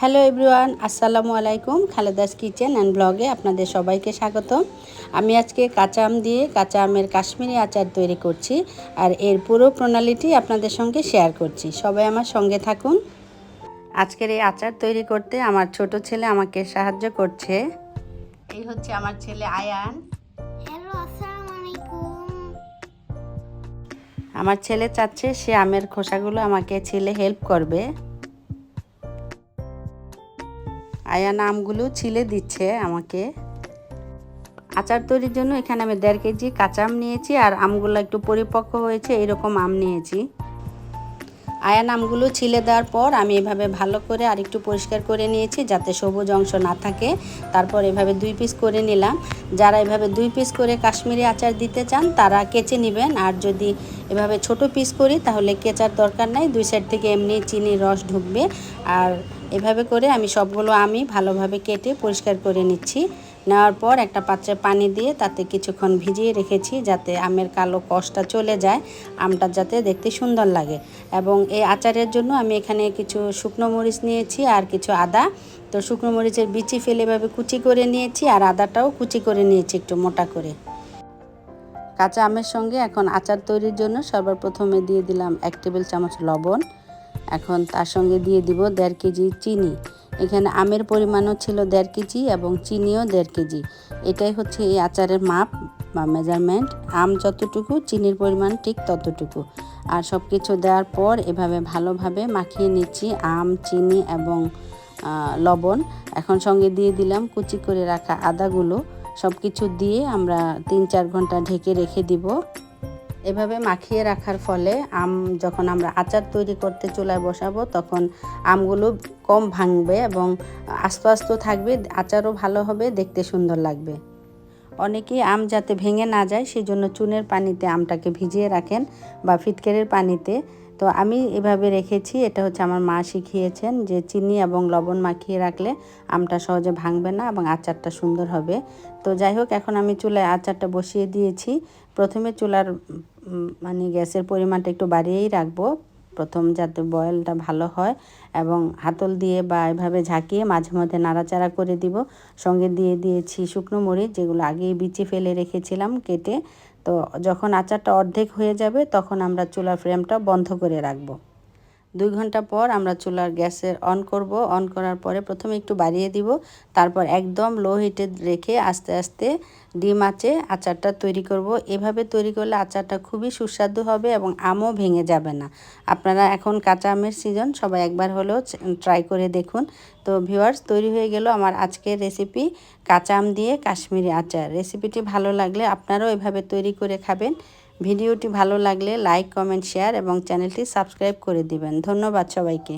Hello everyone আসসালামু আলাইকুম খালেদাস kitchen and ব্লগে আপনাদের সবাইকে স্বাগত। আমি আজকে কাঁচা আম দিয়ে কাঁচা আমের কাশ্মীরি আচার তৈরি করছি আর এর পুরো প্রণালীটি আপনাদের সঙ্গে শেয়ার করছি। সবাই আমার সঙ্গে থাকুন। আজকের এই আচার তৈরি করতে আমার ছোট ছেলে আমাকে সাহায্য করছে। এই হচ্ছে আমার ছেলে আয়ান। আমার ছেলে চাচ্ছে সে আমের খোসাগুলো আমাকে ছেলে হেল্প করবে। আয়ান আমগুলো ছিলে দিচ্ছে আমাকে। আচার তৈরির জন্য এখানে আমি দেড় কেজি কাঁচা আম নিয়েছি আর আমগুলো একটু পরিপক্ক হয়েছে, এরকম আম নিয়েছি। আয়ান আমগুলো ছিলে দেওয়ার পর আমি এভাবে ভালো করে আর একটু পরিষ্কার করে নিয়েছি যাতে সবুজ অংশ না থাকে। তারপর এভাবে দুই পিস করে নিলাম। যারা এভাবে দুই পিস করে কাশ্মীরি আচার দিতে চান, তারা কেচে নেবেন। আর যদি এভাবে ছোট পিস করি, তাহলে কেচার দরকার নাই। দুই সাইড থেকে এমনি চিনি রস ঢুকবে। আর এভাবে করে আমি সবগুলো আমি ভালোভাবে কেটে পরিষ্কার করে নিচ্ছি। নেওয়ার পর একটা পাত্রে পানি দিয়ে তাতে কিছুক্ষণ ভিজিয়ে রেখেছি যাতে আমের কালো কষটা চলে যায়, আমটা যাতে দেখতে সুন্দর লাগে। এবং এই আচারের জন্য আমি এখানে কিছু শুকনো মরিচ নিয়েছি আর কিছু আদা। তো শুকনো মরিচের বিচি ফেলে এভাবে কুচি করে নিয়েছি আর আদাটাও কুচি করে নিয়েছি একটু মোটা করে। কাঁচা আমের সঙ্গে এখন আচার তৈরির জন্য সর্বপ্রথমে দিয়ে দিলাম এক টেবিল চামচ লবণ। এখন তার সঙ্গে দিয়ে দিব দেড় কেজি চিনি। এখানে আমের পরিমাণও ছিল দেড় কেজি এবং চিনিও দেড় কেজি। এটাই হচ্ছে এই আচারের মাপ বা মেজারমেন্ট আম যতটুকু, চিনির পরিমাণ ঠিক ততটুকু। আর সব কিছু দেওয়ার পর এভাবে ভালোভাবে মাখিয়ে নিচ্ছি আম, চিনি এবং লবণ। এখন সঙ্গে দিয়ে দিলাম কুচি করে রাখা আদাগুলো। সব কিছু দিয়ে আমরা তিন চার ঘণ্টা ঢেকে রেখে দিব। এভাবে মাখিয়ে রাখার ফলে আম যখন আমরা আচার তৈরি করতে চুলায় বসাবো, তখন আমগুলো কম ভাঙবে এবং আস্ত আস্ত থাকবে, আচারও ভালো হবে, দেখতে সুন্দর লাগবে। অনেকেই আম যাতে ভেঙে না যায় সেই জন্য চুনের পানিতে আমটাকে ভিজিয়ে রাখেন বা ফিটকেরের পানিতে তো আমি এভাবে রেখেছি, এটা হচ্ছে আমার মা শিখিয়েছেন যে চিনি এবং লবণ মাখিয়ে রাখলে আমটা সহজে ভাঙবে না এবং আচারটা সুন্দর হবে। তো যাই হোক, এখন আমি চুলায় আচারটা বসিয়ে দিয়েছি। প্রথমে চুলার মানে গ্যাসের পরিমাণটা একটু বাড়িয়েই রাখব। প্রথম যাতে বয়েলটা ভালো হয় এবং হাতল দিয়ে বা এভাবে ঝাঁকিয়ে মাঝে মধ্যে নাড়াচাড়া করে দিব। সঙ্গে দিয়ে দিয়েছি শুকনো মরিচ, যেগুলো আগেই বিচে ফেলে রেখেছিলাম কেটে। তো যখন আচারটা অর্ধেক হয়ে যাবে তখন আমরা চুলার ফ্রেমটা বন্ধ করে রাখব। দুই ঘণ্টা পর আমরা চুলার গ্যাসের অন করব। অন করার পরে প্রথমে একটু বাড়িয়ে দিব। তারপর একদম লো হিটে রেখে আস্তে আস্তে ডিম আঁচে আচারটা তৈরি করব। এভাবে তৈরি করলে আচারটা খুবই সুস্বাদু হবে এবং আমও ভেঙে যাবে না। আপনারা এখন কাঁচা আমের সিজন সবাই একবার হলেও ট্রাই করে দেখুন। তো ভিউয়ার্স তৈরি হয়ে গেল আমার আজকের রেসিপি কাঁচা আম দিয়ে কাশ্মীরি আচার। রেসিপিটি ভালো লাগলে আপনারাও এভাবে তৈরি করে খাবেন। ভিডিওটি ভালো লাগলে লাইক কমেন্ট শেয়ার এবং চ্যানেলটি সাবস্ক্রাইব করে দিবেন। ধন্যবাদ সবাইকে।